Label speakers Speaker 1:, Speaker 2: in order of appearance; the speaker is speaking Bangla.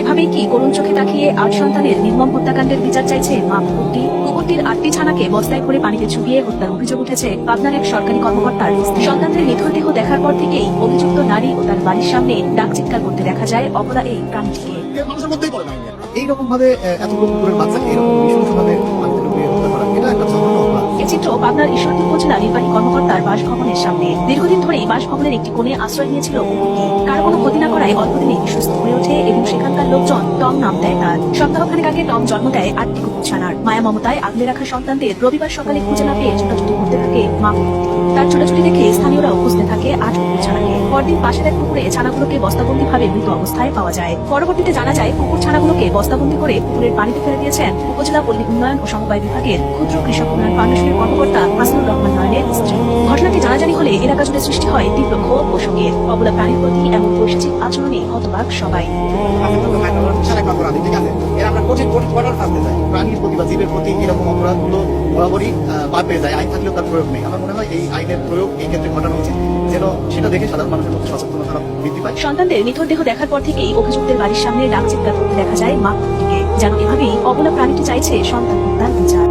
Speaker 1: এভাবেই কি করুণ চোখে তাকিয়ে আট সন্তানের নির্মম হত্যাকাণ্ডের বিচার চাইছে মা কুকুরটি? কুকুরটির আটটি ছানাকে বস্তায় করে পানিতে ছুপিয়ে হত্যার অভিযোগ উঠেছে পাবনার এক সরকারি কর্মকর্তার সন্তানদের নিথর দেহ দেখার পর থেকেই অভিযুক্ত নারী ও তার বাড়ির সামনে ডাক চিৎকার করতে দেখা যায় অপরা এই প্রাণীটিকে।
Speaker 2: এইরকম ভাবে এতগুলো কুকুরের বাচ্চাকে এরকম ভাবে
Speaker 1: চিত্র পাবনার ঈশ্বরদী উপজেলা নির্বাহী কর্মকর্তার বাসভবনের সামনে। দীর্ঘদিন ধরে বাসভবনের একটি কোণে আশ্রয় নিয়েছিল কার কোনো ক্ষতি না করায় অল্পদিনে সুস্থ হয়ে ওঠে এবং সেখানকার লোকজন টম নাম দেয় তার। সপ্তাহখানেক আগে টম জন্ম দেয় আটটি কুকুর ছানার। মায়া মমতায় আগলে রাখা সন্তানদের রবিবার সকালে খুঁজে না পেয়ে ছোটাছুটি করতে থাকে মা তার ছোটাছুটি দেখে স্থানীয়রা খুঁজতে থাকে ছানাকে পাশের এক পুকুরে ছানাগুলোকে বস্তাবন্দি ভাবে মৃত অবস্থায় পাওয়া যায়। পরবর্তীতে জানা যায় কুকুর ছানাগুলোকে বস্তাবন্দি করে পুকুরের পানিতে ফেলে দিয়েছেন উপজেলা পল্লী উন্নয়ন ও সমবায় বিভাগের ক্ষুদ্র কৃষক উন্নয়ন ফাউন্ডেশনের কর্মকর্তা হাসনুর রহমান নয়নের স্ত্রী। ঘটনাটি জানাজানি হলে এলাকা জুড়ে সৃষ্টি হয় তীব্র ক্ষোভ ও শোকের অবলা প্রাণীর প্রতি এমন পরিস্থিতির আচরণে হতবাক সবাই।
Speaker 2: ঠিক জীবের প্রতি এরকম অপরাধগুলো বরাবরই বাদ পেয়ে যায়। আইন থাকলেও তার প্রয়োগ নেই। আমার মনে হয় এই আইনের প্রয়োগ এই ক্ষেত্রে ঘটানো উচিত, যেন সেটা দেখে সাধারণ মানুষের মধ্যে সচেতনতা বৃদ্ধি পায়।
Speaker 1: সন্তানদের নিথর দেহ দেখার পর থেকেই অভিযুক্তের বাড়ির সামনে ডাক চিৎকার করতে দেখা যায় মা যেন এভাবেই অবলা প্রাণীটি চাইছে সন্তান হত্যার বিচার।